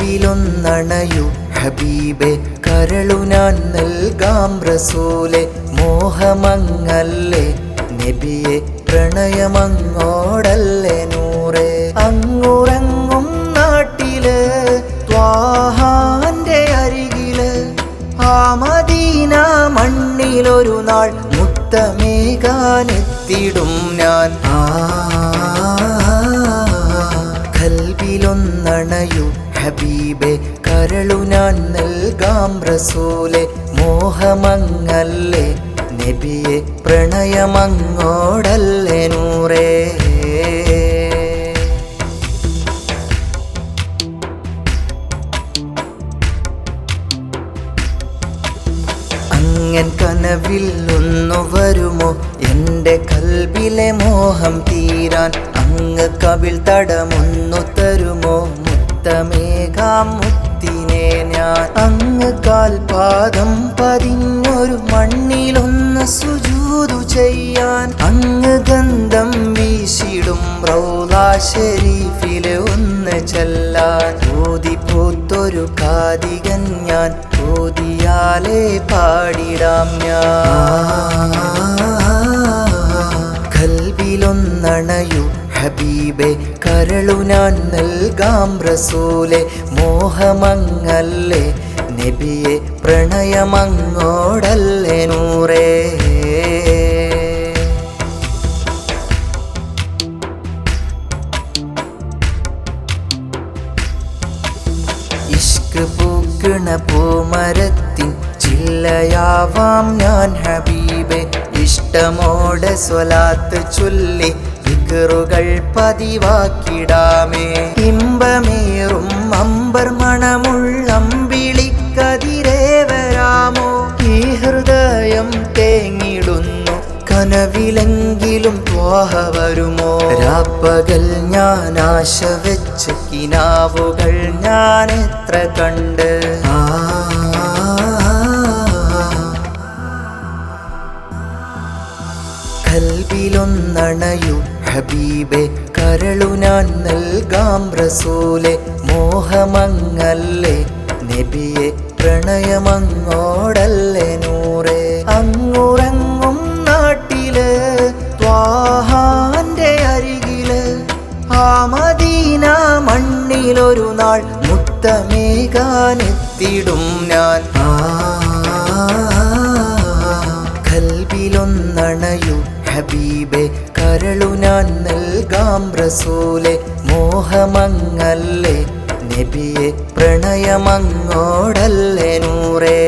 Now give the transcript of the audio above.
കൽവിലൊന്നണയു ഹബീബെ കരളു ഞാൻ നൽകാം റസൂലെ മോഹമങ്ങല്ലേ. നബിയെ പ്രണയമങ്ങോടല്ലേ നൂറെ. അങ്ങുറങ്ങും നാട്ടിൽ ത്വാഹാന്റെ അരികിൽ. ആ മദീന മണ്ണിലൊരു നാൾ മുത്തമേകാനെത്തിടും ഞാൻ. ആ ഹബീബെ കരളു ഞാൻ നൽകാം റസൂലെ മോഹമങ്ങല്ലേ നബിയെ പ്രണയമങ്ങോടല്ലേ നൂറേ. അങ്ങൻ കനവിൽ ഒന്നു വരുമോ? എന്റെ കൽബിലെ മോഹം തീരാൻ അങ്ങ് കവിൾ തടമൊന്നു കാൽപാദം പതിഞ്ഞൊരു മണ്ണിലൊന്ന് സുജൂതു ചെയ്യാൻ അങ്ങ് ഗന്ധം വീശിടും റൗള ഷെരീഫിലെ ഒന്ന് ചെല്ലാൻ. ഓതി പോത്തൊരു കാതികൻ ഞാൻ ഓതിയാലേ പാടിടാം ഞാൻ. കൽവിലൊന്നണയു ഹബീബെ കരളു ഞാൻ നൽകാം റസൂലെ മോഹമങ്ങല്ലേ നബിയെ പ്രണയമങ്ങോടല്ലേ നൂറേ? ഇഷ്ക് പൂമരത്തിൻ ചില്ലയാവാം ഞാൻ ഹബീബെ. ഇഷ്ടമോടെ സ്വലാത്ത് ചൊല്ലി വിക്കറുകൾ പതിവാക്കിടാമേ. ഇമ്പമേറും അമ്പർ മണമുള്ളമ്പിളിക്കതിരേ തേങ്ങിടുന്നു കനവിലെങ്കിലും ത്വാഹ വരുമോ? രാപ്പകൽ ഞാൻ ആശ വെച്ച് കിനാവുകൾ ഞാൻ എത്ര കണ്ട്? ആ ഹബീബെ കരളു ഞാൻ നൽകാം റസൂലെ. മോഹമങ്ങല്ലേ നബിയെ പ്രണയമങ്ങോടല്ലേ നൂറെ. മണ്ണിലൊരു നാൾ മുത്തമേകാനെത്തിടും ഞാൻ. കൽവിലൊന്നണയു ഹബീബെ കരളു ഞാൻ നൽകാം റസൂലെ മോഹമങ്ങല്ലേ നബിയെ പ്രണയമങ്ങോടല്ലേ നൂറേ.